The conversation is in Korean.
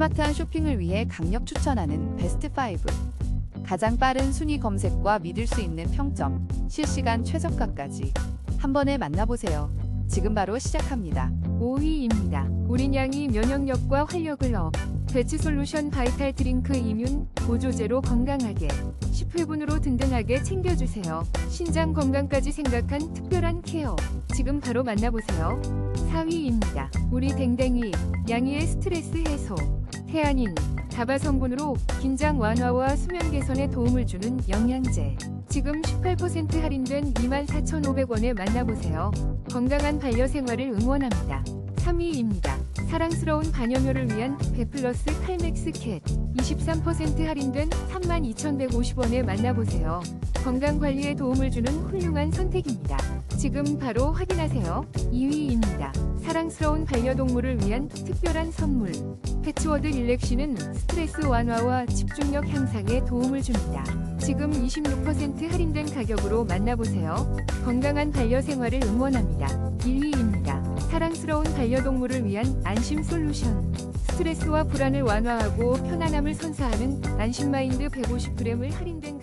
스마트한 쇼핑을 위해 강력 추천하는 베스트 5. 가장 빠른 순위 검색과 믿을 수 있는 평점, 실시간 최저가까지 한 번에 만나보세요. 지금 바로 시작합니다. 5위입니다. 우린 양이 면역력과 활력을 업. 배치 솔루션 바이탈 드링크 이뮨 보조제로 건강하게 10회분으로 든든하게 챙겨주세요. 신장 건강까지 생각한 특별한 케어. 지금 바로 만나보세요. 4위입니다. 우리 댕댕이 양이의 스트레스 해소. 태아닌 다바 성분으로 긴장 완화와 수면 개선에 도움을 주는 영양제. 지금 18% 할인된 24,500원에 만나보세요. 건강한 반려 생활을 응원합니다. 3위입니다. 사랑스러운 반려묘를 위한 베플러스 칼맥스 캣 23% 할인된 32,150원에 만나보세요. 건강관리에 도움을 주는 훌륭한 선택입니다. 지금 바로 확인하세요. 2위입니다. 사랑스러운 반려동물을 위한 특별한 선물. 패치워드 릴렉시는 스트레스 완화와 집중력 향상에 도움을 줍니다. 지금 26% 할인된 가격으로 만나보세요. 건강한 반려생활을 응원합니다. 1위입니다. 사랑스러운 반려동물을 위한 안심 솔루션. 스트레스와 불안을 완화하고 편안함을 선사하는 안심마인드 150g을 할인된